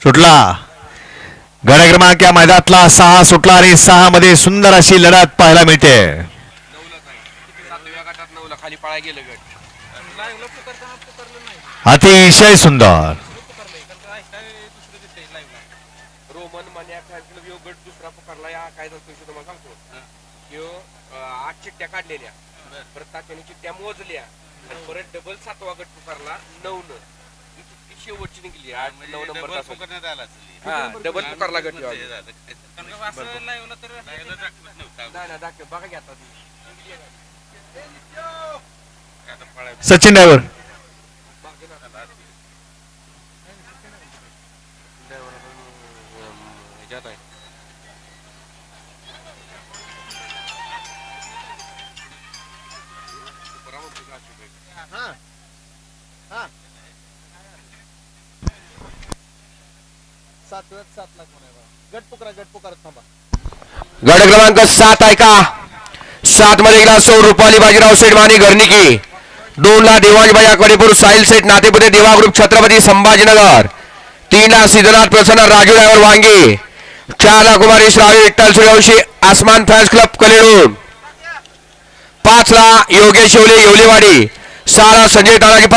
सुटला. गड क्रमांक या मैदानातला सहा सुटला आणि सहा मध्ये सुंदर अशी लढत पाहायला मिळते. नऊला काय सातव्या गटात नऊला खाली पळा गेलं गट अतिशय सुंदर. रोमन मन्या गट दुसरा पुकारला या काय सांगतो. आठ काढलेल्या. परत तात्याने चिठ्ठ्या मोजल्या. आणि परत डबल सातवा गट पुकारला नऊ न शेवटची निघली. आठ नऊ नंबर हा. डबल पुकारला गट. नाही ना दाखव बघा आता ती. सचिन ड्रायव्हर. बाकी ना. Driver आपण, अं, ह्याच्यात आहे. बरा म्हणतो का अशोक भाई? गड क्रमांक सात आहे का सात मध्ये गेला सौ रुपाली बाजीराव सेठ माने घरनिकी दोन ला देवांश भैया साहिल सेठ नातेपुते देवा ग्रुप छत्रपती संभाजीनगर तीन ला सिद्धनाथ प्रसन्न राजू ड्रायव्हर वांगी चार ला कुमारी श्रावी विठ्ठल सूर्यवंशी आसमान फॅन्स क्लब कलेडून पाचला योगेश येवले येवलेवाडी. सहाला संजय तानाजी